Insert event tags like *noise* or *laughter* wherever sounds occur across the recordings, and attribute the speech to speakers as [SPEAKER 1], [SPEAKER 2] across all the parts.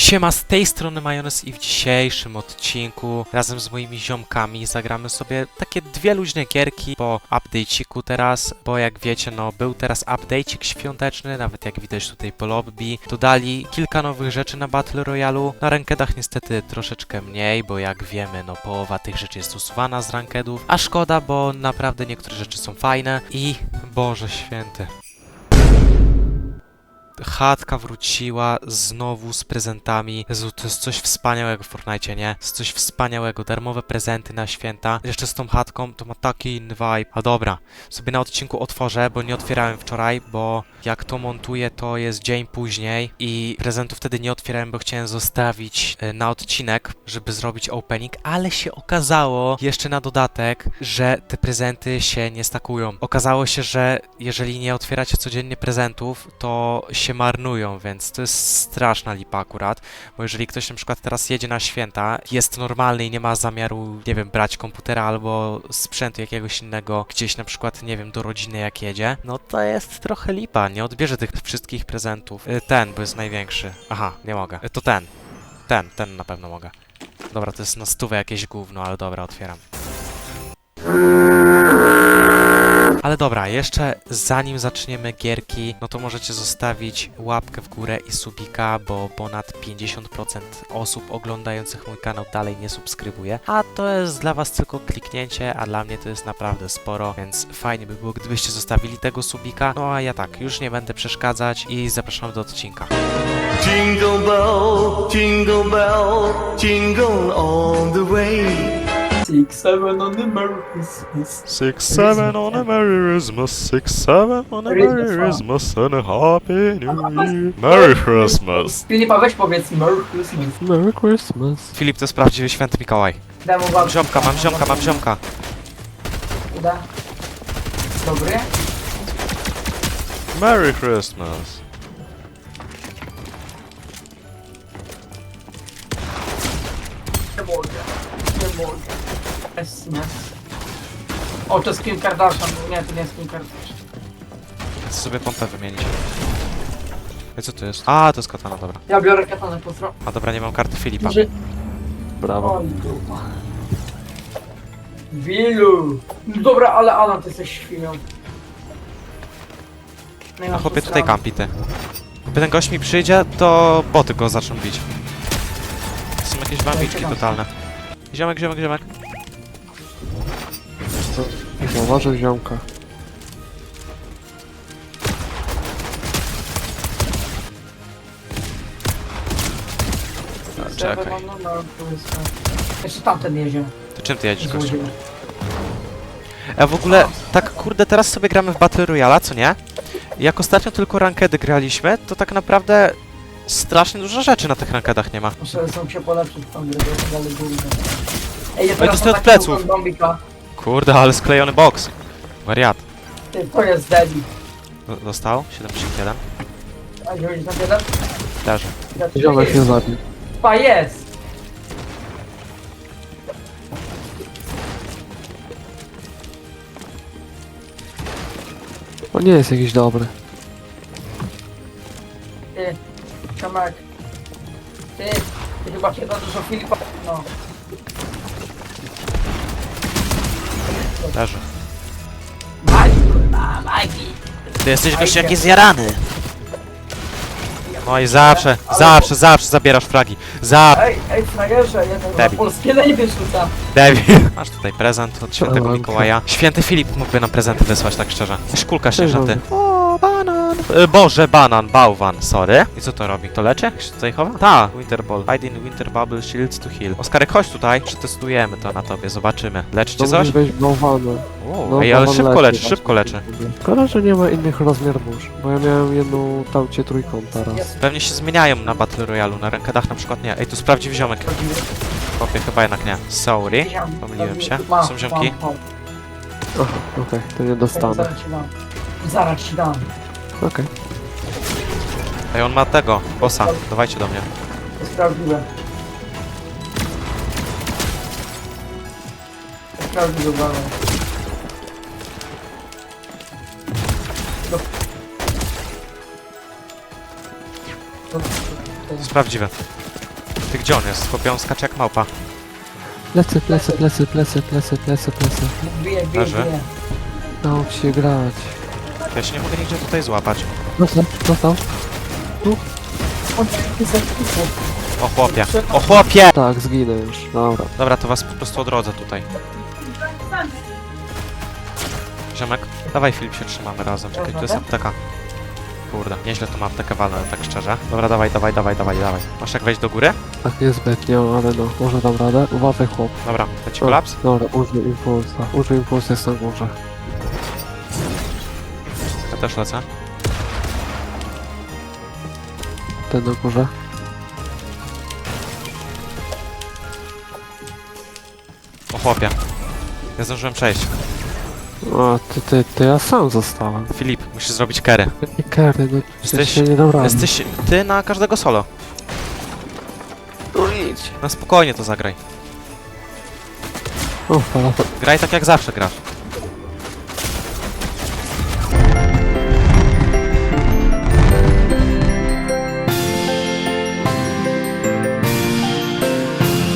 [SPEAKER 1] Siema, z tej strony Majonez i w dzisiejszym odcinku razem z moimi ziomkami zagramy sobie takie dwie luźne gierki po update'iku teraz, bo jak wiecie, no był teraz update'ik świąteczny, nawet jak widać tutaj po lobby. Dodali kilka nowych rzeczy na Battle Royale'u, na rankedach niestety troszeczkę mniej, bo jak wiemy, no połowa tych rzeczy jest usuwana z rankedów, a szkoda, bo naprawdę niektóre rzeczy są fajne i Boże Święty. Chatka wróciła znowu z prezentami. Jezu, to jest coś wspaniałego w Fortnite, nie? To jest coś wspaniałego. Darmowe prezenty na święta. Jeszcze z tą chatką to ma taki inny vibe. A dobra, sobie na odcinku otworzę, bo nie otwierałem wczoraj, bo jak to montuję, to jest dzień później i prezentów wtedy nie otwierałem, bo chciałem zostawić e, na odcinek, żeby zrobić opening, ale się okazało jeszcze na dodatek, że te prezenty się nie stakują. Okazało się, że jeżeli nie otwieracie codziennie prezentów, to się marnują, więc to jest straszna lipa akurat, bo jeżeli ktoś na przykład teraz jedzie na święta, jest normalny i nie ma zamiaru, nie wiem, brać komputera albo sprzętu jakiegoś innego gdzieś na przykład, nie wiem, do rodziny jak jedzie, no to jest trochę lipa, nie odbierze tych wszystkich prezentów. Y, Ten, bo jest największy. Aha, nie mogę. Y, To ten. Ten, ten na pewno mogę. Dobra, to jest na stówę jakieś gówno, ale dobra, otwieram. Ale dobra, jeszcze zanim zaczniemy gierki, no to możecie zostawić łapkę w górę i subika, bo ponad 50% osób oglądających mój kanał dalej nie subskrybuje. A to jest dla was tylko kliknięcie, a dla mnie to jest naprawdę sporo, więc fajnie by było, gdybyście zostawili tego subika. No a ja tak, już nie będę przeszkadzać i zapraszam do odcinka.
[SPEAKER 2] Jingle bell, jingle bell, jingle all the way.
[SPEAKER 3] Six, seven on the Merry Christmas.
[SPEAKER 1] Six, seven on a Merry Christmas, six, seven on a
[SPEAKER 3] Merry Christmas
[SPEAKER 1] and a Happy New Year. Merry Christmas.
[SPEAKER 3] Filipa, weź powiedz Merry Christmas.
[SPEAKER 4] Merry Christmas.
[SPEAKER 1] Filip, to jest prawdziwy święty Mikołaj.
[SPEAKER 3] Daj mu
[SPEAKER 1] Mam
[SPEAKER 3] wam.
[SPEAKER 1] ziomka, mam ziomka, mam ziomka.
[SPEAKER 3] Uda. Dobry.
[SPEAKER 1] Merry Christmas.
[SPEAKER 3] Nie mogę. Nie mogę. Yes, yes. O, to jest Kim Kardashian. Nie, to nie jest Kim Kardashian.
[SPEAKER 1] Chcę sobie pompę wymienić. I co to jest? A, to jest katana, dobra.
[SPEAKER 3] Ja biorę katanę, pozdro.
[SPEAKER 1] A dobra, nie mam karty Filipa.
[SPEAKER 3] Może...
[SPEAKER 4] Brawo.
[SPEAKER 3] Oj, dupa. Wilu. Dobra, ale Alan, ty jesteś świnią. No i
[SPEAKER 1] A
[SPEAKER 3] masz
[SPEAKER 1] chłopie
[SPEAKER 3] tu
[SPEAKER 1] tutaj
[SPEAKER 3] stronę.
[SPEAKER 1] kampi ty. Gdy ten gość mi przyjdzie, to boty go zaczną bić. To są jakieś bambiczki totalne. Ziomek, ziomek, ziomek.
[SPEAKER 4] Zauważył ziomka.
[SPEAKER 3] Seven
[SPEAKER 1] Czekaj.
[SPEAKER 3] Christmas. Jeszcze tamten jedzie.
[SPEAKER 1] To czym ty jedziesz, gościu?
[SPEAKER 3] Złodziej.
[SPEAKER 1] A w ogóle, tak kurde, teraz sobie gramy w Battle Royale, co nie? I Jak ostatnio tylko rankedy graliśmy, to tak naprawdę strasznie dużo rzeczy na tych rankedach nie ma.
[SPEAKER 3] Muszę są się polepszyć tą grę, bo jest dalej górne. Ej, ja teraz
[SPEAKER 1] od
[SPEAKER 3] mam
[SPEAKER 1] pleców.
[SPEAKER 3] bombika.
[SPEAKER 1] Kurde, ale sklejony box. Wariat.
[SPEAKER 3] Ty, to jest debil.
[SPEAKER 1] Do- Dostał? 71.
[SPEAKER 3] A 91?
[SPEAKER 1] Leży.
[SPEAKER 4] Ziomek się zabił.
[SPEAKER 3] Pa jest!
[SPEAKER 4] On nie jest jakiś dobry.
[SPEAKER 3] Ty, Tomek. Ty, ty chyba się za dużo Filipa... No.
[SPEAKER 1] Leży.
[SPEAKER 3] Magi, kurwa, magi!
[SPEAKER 1] Ty jesteś gość jakiś zjarany. No i zawsze, zawsze, zawsze zabierasz fragi. Za...
[SPEAKER 3] Ej, ej, frajerze, jeden na
[SPEAKER 1] Debil.
[SPEAKER 3] polskie lejby rzuca.
[SPEAKER 1] Debil. *laughs* Masz tutaj prezent od świętego. Mikołaja. Święty Filip mógłby nam prezenty wysłać, tak szczerze. Szkulka śnieżna, ty. O, banan. E, Boże, banan, bałwan, sorry. I co to robi? To leczy? Jak się tutaj chowa? Ta, Winter Ball. Hide in Winter Bubble Shields to heal. Oskarek, chodź tutaj. Przetestujemy to na tobie, zobaczymy. Leczy cię
[SPEAKER 4] To
[SPEAKER 1] coś?
[SPEAKER 4] musisz wejść w bałwanę.
[SPEAKER 1] O,
[SPEAKER 4] No,
[SPEAKER 1] ej, ale szybko leczy, szybko leczy.
[SPEAKER 4] Szkoda, że nie ma innych rozmiarów bo ja miałem jedną taucie trójkąta raz.
[SPEAKER 1] Pewnie się zmieniają na Battle Royale, na rankedach na przykład nie. Ej, tu sprawdził ziomek. Chłopie, chyba jednak nie. Sorry. Pomyliłem się. Są ziomki.
[SPEAKER 4] Aha, okej, to nie dostanę.
[SPEAKER 3] Zaraz ci dam. Zaraz ci dam.
[SPEAKER 4] Okej.
[SPEAKER 1] Ej, on ma tego, bossa. Dawajcie do mnie.
[SPEAKER 3] To sprawdziłem. To sprawdziłem, ale... No. No, to- to-
[SPEAKER 1] To jest prawdziwe. Ty gdzie on jest? Chłopie, on skacze jak małpa.
[SPEAKER 4] Plecy, plecy, plecy, plecy, plecy, plecy, plecy.
[SPEAKER 3] Bije, bije,
[SPEAKER 1] Leży.
[SPEAKER 3] bije.
[SPEAKER 4] Naucz się grać.
[SPEAKER 1] Ja się nie mogę nigdzie tutaj złapać.
[SPEAKER 4] Dostał, dostał.
[SPEAKER 3] O, pisek, pisek.
[SPEAKER 1] O chłopie, o chłopie!
[SPEAKER 4] Tak, zginę już. Dobra.
[SPEAKER 1] Dobra, to was po prostu odrodzę tutaj. Ziomek, dawaj Filip się trzymamy razem. Czekaj, tu jest apteka. Kurde, nieźle to ma aptekę walnę, tak szczerze. Dobra, dawaj, dawaj, dawaj, dawaj, dawaj. Masz jak wejść do góry?
[SPEAKER 4] Tak niezbytnio, ale no, może dam radę. Uważaj chłop.
[SPEAKER 1] Dobra, leci kolaps?
[SPEAKER 4] Dobra, użyj impulsa. Użyj impulsa, jest na górze.
[SPEAKER 1] Ja też lecę.
[SPEAKER 4] Ten na górze.
[SPEAKER 1] O chłopie. Nie zdążyłem przejść.
[SPEAKER 4] A, ty, ty, ty, ja sam zostałem.
[SPEAKER 1] Filip, musisz zrobić kery.
[SPEAKER 4] Jakie kary, no
[SPEAKER 1] Jesteś-
[SPEAKER 4] Jesteś... się nie dam rady.
[SPEAKER 1] Jesteś ty na każdego solo.
[SPEAKER 4] No.
[SPEAKER 1] Na spokojnie to zagraj.
[SPEAKER 4] O, fala.
[SPEAKER 1] Graj tak jak zawsze grasz.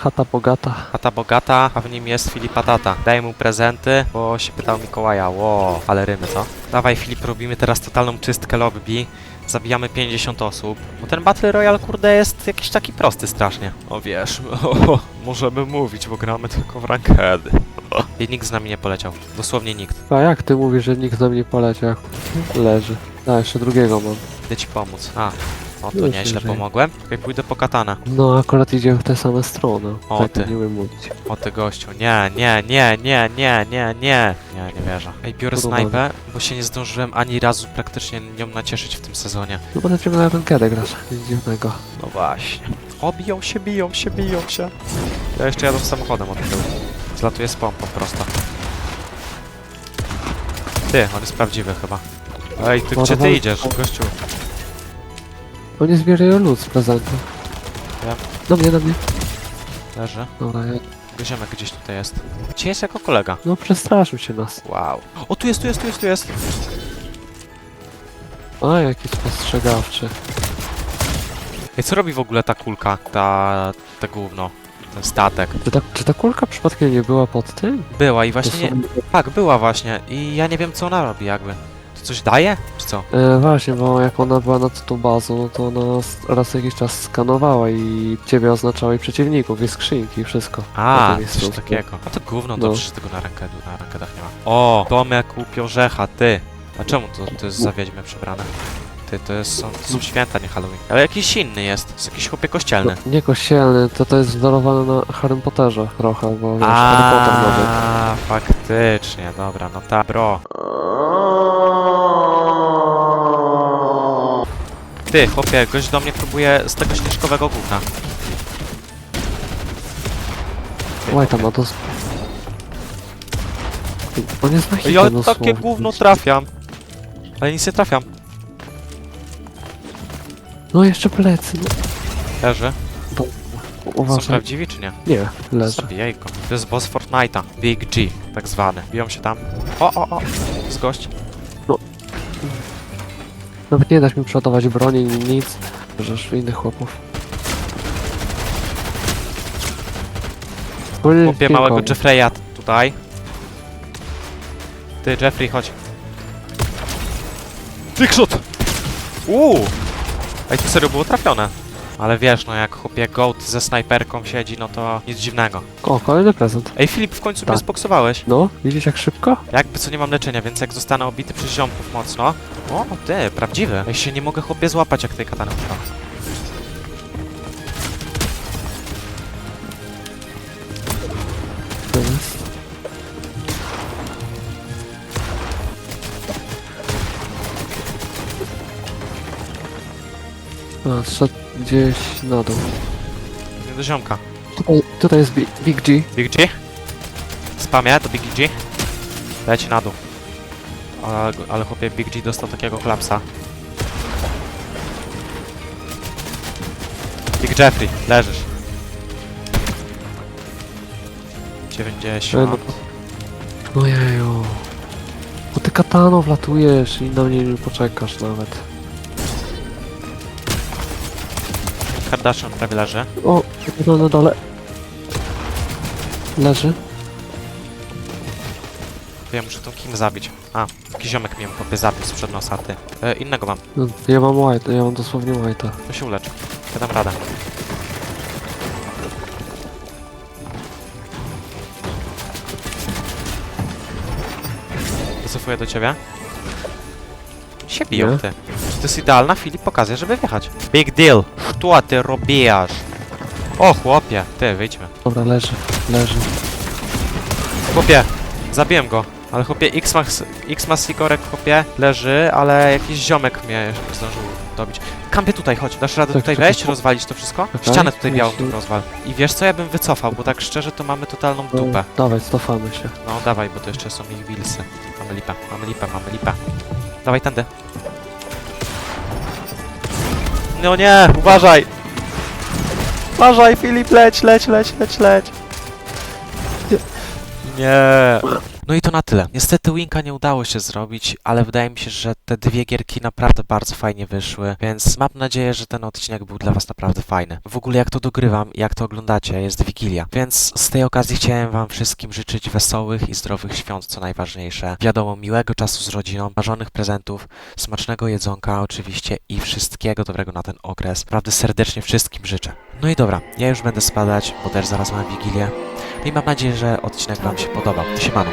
[SPEAKER 4] Chata bogata.
[SPEAKER 1] Tata bogata, a w nim jest Filipa tata. Daj mu prezenty, bo się pytał Mikołaja. Ło, ale rymy, co? Dawaj Filip, robimy teraz totalną czystkę lobby. Zabijamy 50 osób. Bo ten Battle Royale, kurde, jest jakiś taki prosty strasznie. *laughs* O wiesz, możemy mówić, bo gramy tylko w rankedy. I nikt z nami nie poleciał. Dosłownie nikt.
[SPEAKER 4] A jak ty mówisz, że nikt ze mnie poleciał? jak Leży. A, jeszcze drugiego mam.
[SPEAKER 1] Idę ci pomóc. A, o to
[SPEAKER 4] Już
[SPEAKER 1] nieźle pomogłem. Okej, pójdę po katanę.
[SPEAKER 4] No, akurat idziemy w tę samą stronę.
[SPEAKER 1] O,
[SPEAKER 4] tak
[SPEAKER 1] ty.
[SPEAKER 4] mówić.
[SPEAKER 1] O ty gościu, nie, nie, nie, nie, nie, nie, nie. Nie, nie wierzę. Ej, biorę snajpę, bo się nie zdążyłem ani razu praktycznie nią nacieszyć w tym sezonie.
[SPEAKER 4] No bo ciągle na rankedę grasz. Nic dziwnego.
[SPEAKER 1] No właśnie. O, biją się, biją się, biją się. Ja jeszcze jadę samochodem od tyłu. Zlatuję z pompą prosto. Ty, on jest prawdziwy chyba. Ej, ty gdzie ty idziesz, gościu?
[SPEAKER 4] Oni zbierają lód z prezentu.
[SPEAKER 1] Ja.
[SPEAKER 4] Do mnie, do mnie.
[SPEAKER 1] Leży.
[SPEAKER 4] Dobra, ja...
[SPEAKER 1] Goziomek gdzieś tutaj jest. Gdzie jest jako kolega?
[SPEAKER 4] No przestraszył się nas.
[SPEAKER 1] Wow. O, tu jest, tu jest, tu jest, tu jest.
[SPEAKER 4] A, jaki spostrzegawczy.
[SPEAKER 1] Ej, co robi w ogóle ta kulka? Ta... te gówno. Ten statek.
[SPEAKER 4] Czy ta, czy ta kulka przypadkiem nie była pod tym?
[SPEAKER 1] Była i właśnie nie...
[SPEAKER 4] Dosłownie-
[SPEAKER 1] Tak, była właśnie. I ja nie wiem, co ona robi jakby. To coś daje? Czy co?
[SPEAKER 4] E, właśnie, bo jak ona była nad tą bazą, no to ona s- raz jakiś czas skanowała i ciebie oznaczała i przeciwników, i skrzynki, i wszystko.
[SPEAKER 1] A,
[SPEAKER 4] Na tym
[SPEAKER 1] coś
[SPEAKER 4] miejscu.
[SPEAKER 1] takiego. A to gówno,
[SPEAKER 4] No.
[SPEAKER 1] dobrze, że tego na, rankedu, na rankedach nie ma. O, domek łupiożecha, ty. A czemu to, to jest za wiedźmę przebrane? Ty, to jest, są, to są święta, nie Halloween. Ale jakiś inny jest. To jest jakiś chłopie kościelny.
[SPEAKER 4] No, nie kościelny, to to jest wzorowane na Harry Potterze trochę, bo wiesz, Harry Potter nowy.
[SPEAKER 1] A, faktycznie, dobra, no ta, bro. Ty, chłopie, gość do mnie próbuje z tego śnieżkowego gówna.
[SPEAKER 4] Łaj tam na to... On jest na hitę,
[SPEAKER 1] Ja
[SPEAKER 4] no
[SPEAKER 1] takie
[SPEAKER 4] słowo.
[SPEAKER 1] gówno trafiam. Ale nic nie trafiam.
[SPEAKER 4] No jeszcze plecy, no.
[SPEAKER 1] Leży. Są
[SPEAKER 4] Uważaj.
[SPEAKER 1] prawdziwi czy nie?
[SPEAKER 4] Nie, leży.
[SPEAKER 1] Zabijaj go. To jest boss Fortnite'a. Big G, tak zwany. Biją się tam. O, o, o. Z gość.
[SPEAKER 4] Nawet nie dać mi przodować broni, ni nic. Żeż innych chłopów.
[SPEAKER 1] Chłopie małego Jeffreya tutaj. Ty, Jeffrey, chodź. Trickshot! Uuu! Ej, to serio było trafione. Ale wiesz, no jak chłopie Goat ze snajperką siedzi, no to nic dziwnego.
[SPEAKER 4] O, kolejny prezent.
[SPEAKER 1] Ej, Filip, w końcu
[SPEAKER 4] Tak.
[SPEAKER 1] mnie zboksowałeś.
[SPEAKER 4] No, widzisz jak szybko?
[SPEAKER 1] Jakby co nie mam leczenia, więc jak zostanę obity przez ziomków mocno... O, ty, prawdziwy. Ja się nie mogę chłopie złapać, jak tej katany używa.
[SPEAKER 4] A, zszedł gdzieś na dół.
[SPEAKER 1] Do ziomka.
[SPEAKER 4] Tutaj, tutaj jest Big, Big G.
[SPEAKER 1] Big G? Spamie, to Big G? Leci na dół. Ale, ale chłopie Big G dostał takiego klapsa. Big Jeffrey, leżysz. 90.
[SPEAKER 4] Ojeju. Bo ty kataną wlatujesz i na mnie nie poczekasz nawet.
[SPEAKER 1] Kardashian prawie leży.
[SPEAKER 4] O, no na dole. Leży.
[SPEAKER 1] To ja muszę tą Kim zabić. A, jakiś ziomek mnie chłopie zabił sprzed nosa, ty. E, innego mam.
[SPEAKER 4] No, ja mam white, ja mam dosłownie white'a.
[SPEAKER 1] To się ulecz. Ja dam radę. Wycofuję do ciebie. Się biją
[SPEAKER 4] Nie.
[SPEAKER 1] ty. To jest idealna Filip okazja, żeby wjechać. Big deal. Co ty robisz? O chłopie, ty wyjdźmy.
[SPEAKER 4] Dobra, leży, leży.
[SPEAKER 1] Chłopie, zabiłem go. Ale chłopie, X-Max, X-Max Sigorek chłopie leży, ale jakiś ziomek mnie zdążył dobić. Kampie tutaj, chodź, dasz radę
[SPEAKER 4] Tak,
[SPEAKER 1] tutaj
[SPEAKER 4] czekaj,
[SPEAKER 1] wejść,
[SPEAKER 4] po-
[SPEAKER 1] rozwalić to wszystko?
[SPEAKER 4] Czekaj,
[SPEAKER 1] Ścianę tutaj białą
[SPEAKER 4] jeśli-
[SPEAKER 1] rozwal. I wiesz co, ja bym wycofał, bo tak szczerze to mamy totalną
[SPEAKER 4] No,
[SPEAKER 1] dupę.
[SPEAKER 4] Dawaj, cofamy się.
[SPEAKER 1] No dawaj, bo to jeszcze są ich wilsy. Mamy lipę, mamy lipę, mamy lipę. Dawaj tędy. No nie, uważaj! Uważaj, Filip, leć, leć, leć, leć, leć. Nie. No i to na tyle. Niestety Winka nie udało się zrobić, ale wydaje mi się, że te dwie gierki naprawdę bardzo fajnie wyszły, więc mam nadzieję, że ten odcinek był dla was naprawdę fajny. W ogóle jak to dogrywam i jak to oglądacie, jest Wigilia, więc z tej okazji chciałem wam wszystkim życzyć wesołych i zdrowych świąt, co najważniejsze. Wiadomo, miłego czasu z rodziną, marzonych prezentów, smacznego jedzonka oczywiście i wszystkiego dobrego na ten okres. Naprawdę serdecznie wszystkim życzę. No i dobra, ja już będę spadać, bo też zaraz mam Wigilię. I mam nadzieję, że odcinek wam się podobał. Siemano.